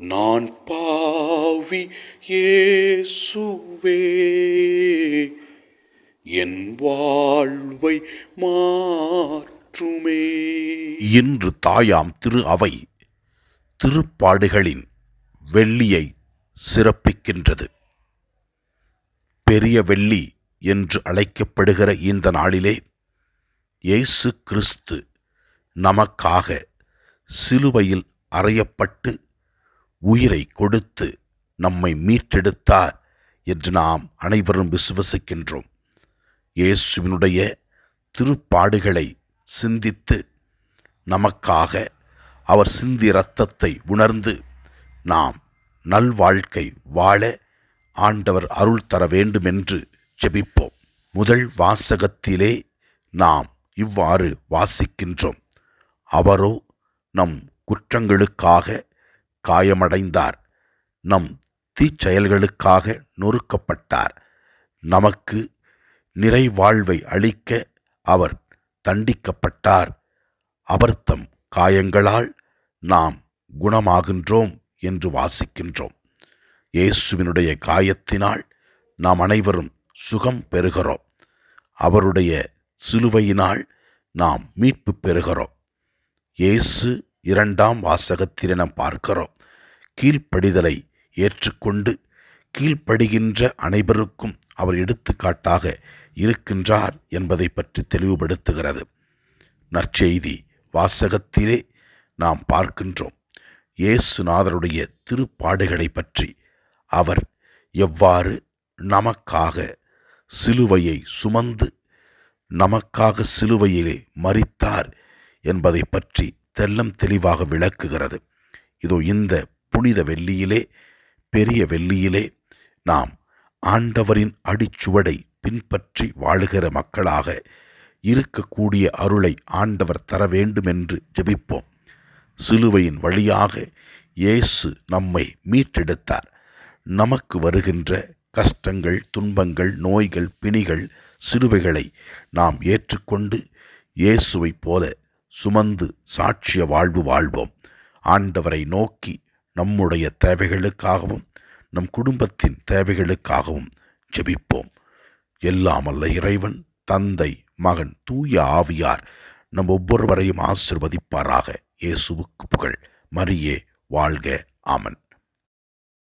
நான் பாவி ஏசுவே என் வாழ்வை மாற்றுமே. இன்று தாயாம் திரு அவை திருப்பாடுகளின் வெள்ளியை சிறப்பிக்கின்றது. பெரிய வெள்ளி என்று அழைக்கப்படுகிற இந்த நாளிலே இயேசு கிறிஸ்து நமக்காக சிலுவையில் அறையப்பட்டு உயிரை கொடுத்து நம்மை மீட்டெடுத்தார் என்று நாம் அனைவரும் விசுவசிக்கின்றோம். இயேசுவினுடைய திருப்பாடுகளை சிந்தித்து நமக்காக அவர் சிந்தி இரத்தத்தை உணர்ந்து நாம் நல்வாழ்க்கை வாழ ஆண்டவர் அருள் தர வேண்டுமென்று ஜெபிப்போம். முதல் வாசகத்திலே நாம் இவ்வாறு வாசிக்கின்றோம். அவரோ நம் குற்றங்களுக்காக காயமடைந்தார். நம் தீச்செயல்களுக்காக நொறுக்கப்பட்டார். நமக்கு நிறைவாழ்வை அளிக்க அவர் தண்டிக்கப்பட்டார். அவர் காயங்களால் நாம் குணமாகின்றோம் என்று வாசிக்கின்றோம். இயேசுவினுடைய காயத்தினால் நாம் அனைவரும் சுகம் பெறுகிறோம். அவருடைய சிலுவையினால் நாம் மீட்பு பெறுகிறோம். இயேசு இரண்டாம் வாசகத்தில் நாம் பார்க்கிறோம். கீழ்ப்படிதலை ஏற்றுக்கொண்டு கீழ்ப்படுகின்ற அனைவருக்கும் அவர் எடுத்துக்காட்டாக இருக்கின்றார் என்பதை பற்றி தெளிவுபடுத்துகிறது. நற்செய்தி வாசகத்திலே நாம் பார்க்கின்றோம். இயேசுநாதருடைய திருப்பாடுகளை பற்றி. அவர் எவ்வாறு நமக்காக சிலுவையை சுமந்து நமக்காக சிலுவையிலே மறித்தார் என்பதை பற்றி தெல்லம் தெளிவாக விளக்குகிறது. இதோ இந்த புனித வெள்ளியிலே பெரிய வெள்ளியிலே நாம் ஆண்டவரின் அடிச்சுவடை பின்பற்றி வாழுகிற மக்களாக இருக்கக்கூடிய அருளை ஆண்டவர் தர வேண்டுமென்று ஜெபிப்போம். சிலுவையின் வழியாக இயேசு நம்மை மீட்டெடுத்தார். நமக்கு வருகின்ற கஷ்டங்கள் துன்பங்கள் நோய்கள் பிணிகள் சிலுவைகளை நாம் ஏற்றுக்கொண்டு இயேசுவைப் போல சுமந்து சாட்சிய வாழ்வு வாழ்வோம். ஆண்டவரை நோக்கி நம்முடைய தேவைகளுக்காகவும் நம் குடும்பத்தின் தேவைகளுக்காகவும் ஜெபிப்போம். எல்லாம் அல்ல இறைவன் தந்தை மகன் தூய ஆவியார் நம் ஒவ்வொருவரையும் ஆசிர்வதிப்பாராக. இயேசுவுக்கு புகழ். மரியே வாழ்க. ஆமன்.